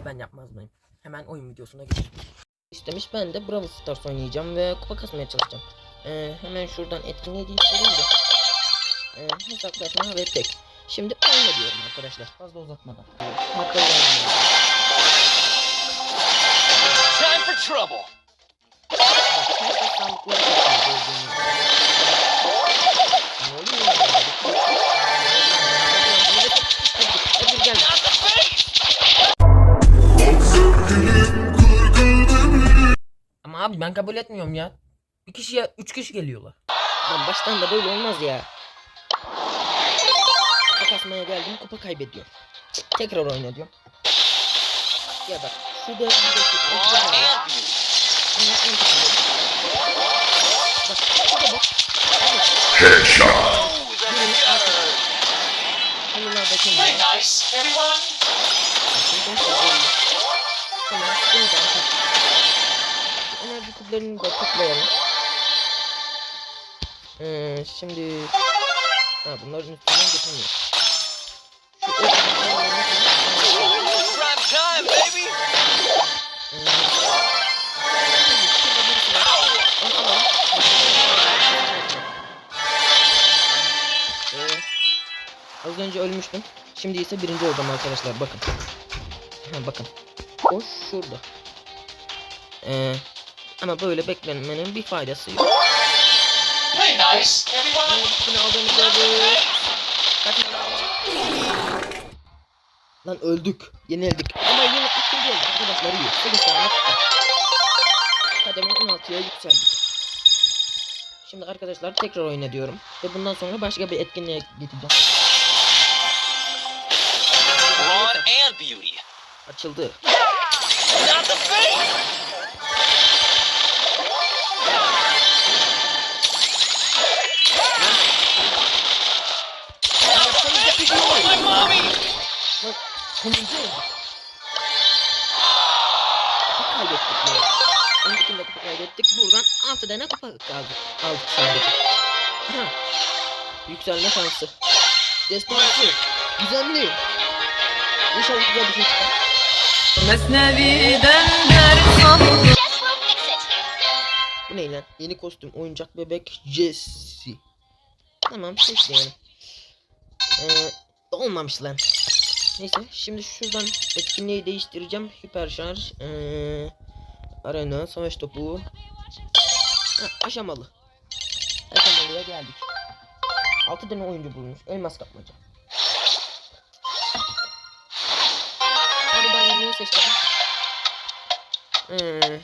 de ben yapmaz mıyım? Hemen oyun videosuna geçelim. İstemiş ben de Brawl Stars oynayacağım ve kupa kasmaya çalışacağım. Ee, hemen şuradan etkinliğe değiştireyim de. Ee, hesaplaşma ve tek. Şimdi oyna diyorum arkadaşlar. Fazla uzatmadan. Hatta. Time for trouble. Ben kabul etmiyorum ya. Bir kişiye üç kişi geliyorlar. Lan baştan da böyle olmaz ya. Kupa kasmaya geldim kupa kaybediyorum. Cık, Tekrar oyna diyorum. Ya bak şu dördündeki Brawn ekran var. and Kuplarını da toplayalım. Ee, şimdi ha bunların üstünden geçemiyor. Şu. Ee, az önce ölmüştüm. Şimdi ise birinci oldum arkadaşlar. Bakın. Bakın. O şurada. Ee, ama böyle beklenmenin bir faydası yok. Play nice, bunu. Lan öldük. Yenildik. Ama yine ikinci olduk arkadaşlar iyi. 8 tane tuttuk. Kademe 16'ya yükseldik. Şimdi arkadaşlar tekrar oyna diyorum. Ve bundan sonra başka bir etkinliğe gideceğim. And beauty. Açıldı. Not the face! Kupa kaybettik. Buradan 6 tane kupa kaldı. Aldık sadece. Aha. Yükselme şansı. Destansı. Gizemli. İnşallah güzel bir şey çıkar. Mesnevi'den ders aldım. Bu ne lan? Yeni kostüm. Oyuncak bebek Jessie. Tamam seçelim. Ee, olmamış lan. Neyse şimdi şuradan etkinliği değiştireceğim. Hiper şarj. Ee, arena. Savaş topu. Aşamalı. Aşamalıya geldik. 6 tane oyuncu bulmuş. Elmas kapmaca. Hadi ben neyi seçtim? Hmm.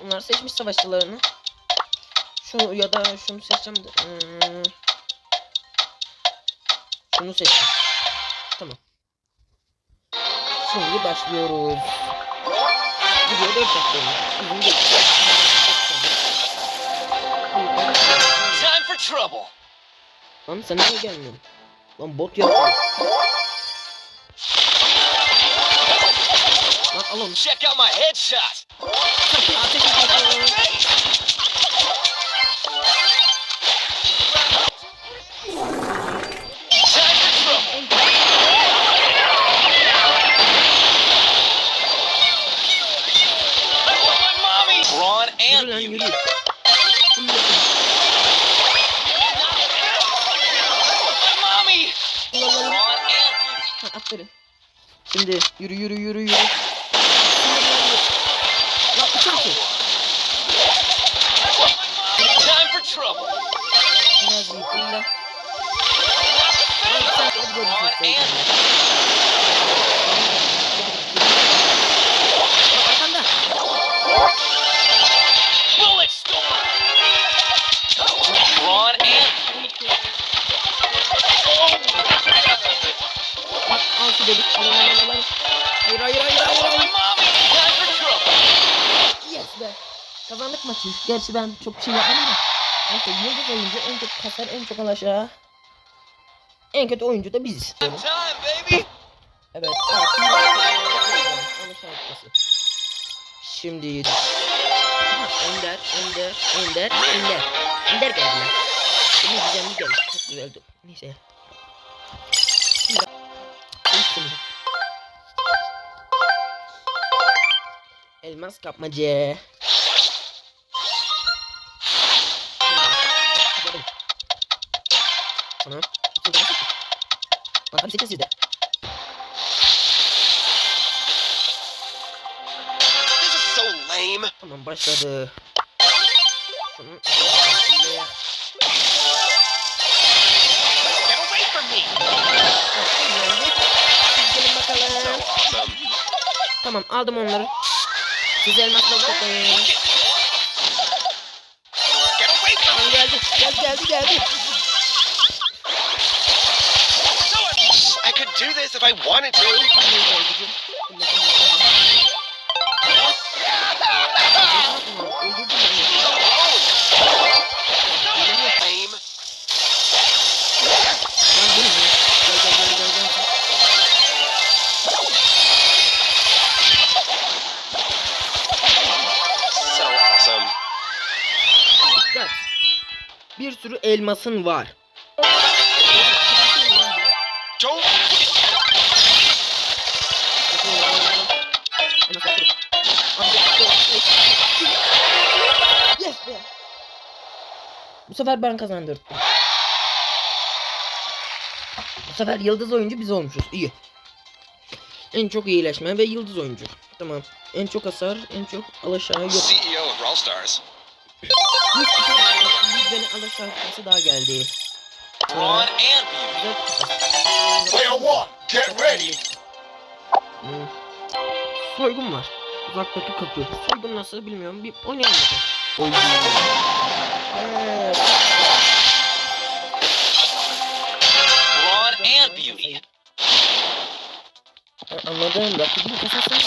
Bunlar seçmiş savaşçılarını. Şu ya da şunu seçeceğim de. Hmm. Şunu seçtim. Tamam. Şimdi başlıyoruz. Video 4 dakika olmuş. Uzun değil. Time for trouble. Lan sen niye gelmiyorsun? Lan bot yapıyor. Lan al onu. Check out my headshot. Ateş. Aferin. Şimdi yürü yürü yürü yürü. Lan uçak ki. Time for trouble. Biraz sen de böyle Maçı. Gerçi ben çok bir şey yapmadım da. Neyse yıldız oyuncu en çok kasar en çok alaşağı. En kötü oyuncu da biziz. Evet. evet. Şimdi Ender, Ender, Ender, Ender. Ender geldiler. Şimdi güzel geldi. Çok güzeldi. Neyse. Şimdi. Elmas kapmaca. Tamam. Bakalım seçin sizde. This is so lame. Tamam başladı. Şunu. Tamam aldım onları. From Tamam me. geldi. Geldi geldi do this if I wanted to. Bir sürü elmasın var. Bu sefer ben kazandırdım. Bu sefer yıldız oyuncu biz olmuşuz. İyi. En çok iyileşme ve yıldız oyuncu. Tamam. En çok hasar, en çok alaşağı yok. CEO of Brawl Stars. 100 beni alaşağı kupası daha geldi. Brawn and. Player one, get ready. Hmm. Soygun var. Uzaktaki kapı. Soygun nasıl bilmiyorum. Bir oynayalım bakalım. Evet. Brawn and beauty. Ha, Anladım. Rakibin kasasını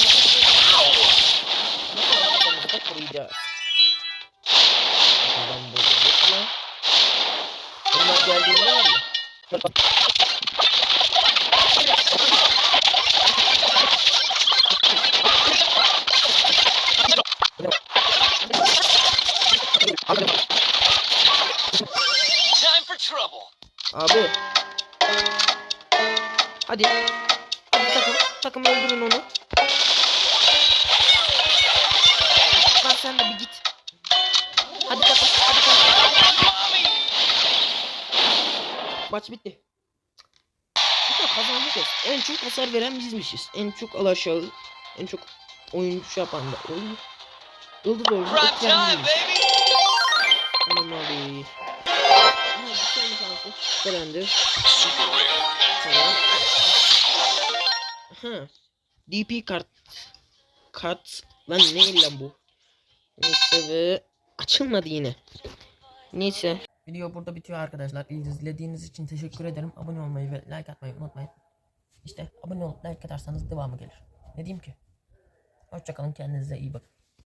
Kasamızı da koruyacağız. Bakalım burada bekle. Onlar geldiğinde var ya. Time Hadi. Hadi takım. Takım öldürün onu. Lan sen de bir git. Hadi takım. Hadi takım. Maç bitti. Bu da kazanmışız. En çok hasar veren bizmişiz. En çok alaşağı. En çok oyuncu şey yapan da. Oyun. Yıldız oyuncu. Tamam abi. Ha, bir tane. Super rare. Tamam. Ha. DP kart. Kart. Lan ne lan bu? Neyse ve açılmadı yine. Neyse. Video burada bitiyor arkadaşlar. İzlediğiniz için teşekkür ederim. Abone olmayı ve like atmayı unutmayın. İşte abone olup like atarsanız devamı gelir. Ne diyeyim ki? Hoşçakalın kendinize iyi bakın.